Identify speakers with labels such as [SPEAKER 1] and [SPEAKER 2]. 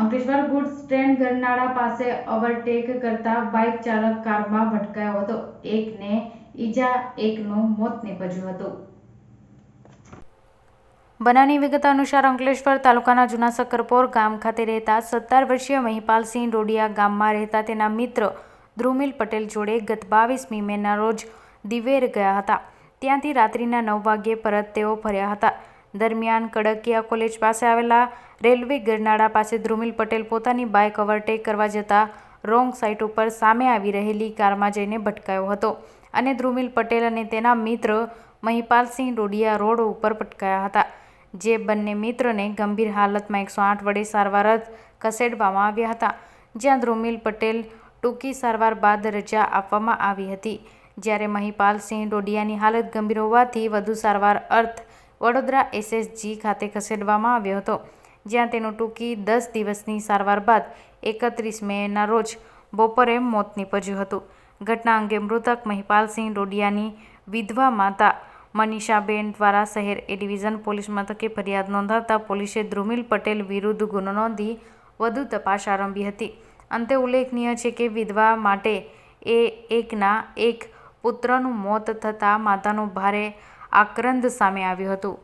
[SPEAKER 1] Ankleshwar goods train ગરનાળા પાસે overtake કરતા bike ચાલક કારમાં ભટકાયો હતો. એકને ઈજા, એકનું મોત નિપજ્યું હતું. બનાવની વિગત અનુસાર અંકલેશ્વર તાલુકાના જૂના સક્કરપોર ગામ ખાતે રહેતા સત્તર વર્ષીય મહિપાલસિંહ રોડિયા ગામમાં રહેતા તેના મિત્ર ધ્રુમિલ પટેલ જોડે ગત બાવીસમી મેના રોજ દિવેર ગયા હતા. ત્યાંથી રાત્રિના નવ વાગ્યે પરત તેઓ ફર્યા હતા. દરમિયાન કડકિયા કોલેજ પાસે આવેલા રેલવે ગરનાળા પાસે ધ્રુમિલ પટેલ પોતાની બાઇક ઓવરટેક કરવા જતા રોંગ સાઇટ ઉપર સામે આવી રહેલી કારમાં જઈને ભટકાયો હતો અને ધ્રુમિલ પટેલ અને તેના મિત્ર મહિપાલસિંહ ડોડિયા રોડ ઉપર ભટકાયા હતા, જે બંને મિત્રને ગંભીર હાલતમાં એકસો આઠ વડે સારવાર ખસેડવામાં આવ્યા હતા, જ્યાં ધ્રુમિલ પટેલ ટૂંકી સારવાર બાદ રજા આપવામાં આવી હતી. જ્યારે મહિપાલસિંહ ડોડિયાની હાલત ગંભીર હોવાથી વધુ સારવાર અર્થ વડોદરા એસએસજી ખાતે ખસેડવામાં આવ્યો હતો, જ્યાં તેનું ટૂંકી દસ દિવસની સારવાર બાદ એકત્રીસ મેના રોજ બપોરે મોત નીપજ્યું હતું. ઘટના અંગે મૃતક મહિપાલસિંહ ડોડિયાની વિધવા માતા મનીષાબેન દ્વારા શહેર એ ડિવિઝન પોલીસ મથકે ફરિયાદ નોંધાવતા પોલીસે ધ્રુમિલ પટેલ વિરુદ્ધ ગુનો નોંધી વધુ તપાસ આરંભી હતી. અંતે ઉલ્લેખનીય છે કે વિધવા માટે એ એકના એક પુત્રનું મોત થતાં માતાનું ભારે આક્રંદ સામે આવ્યું હતું.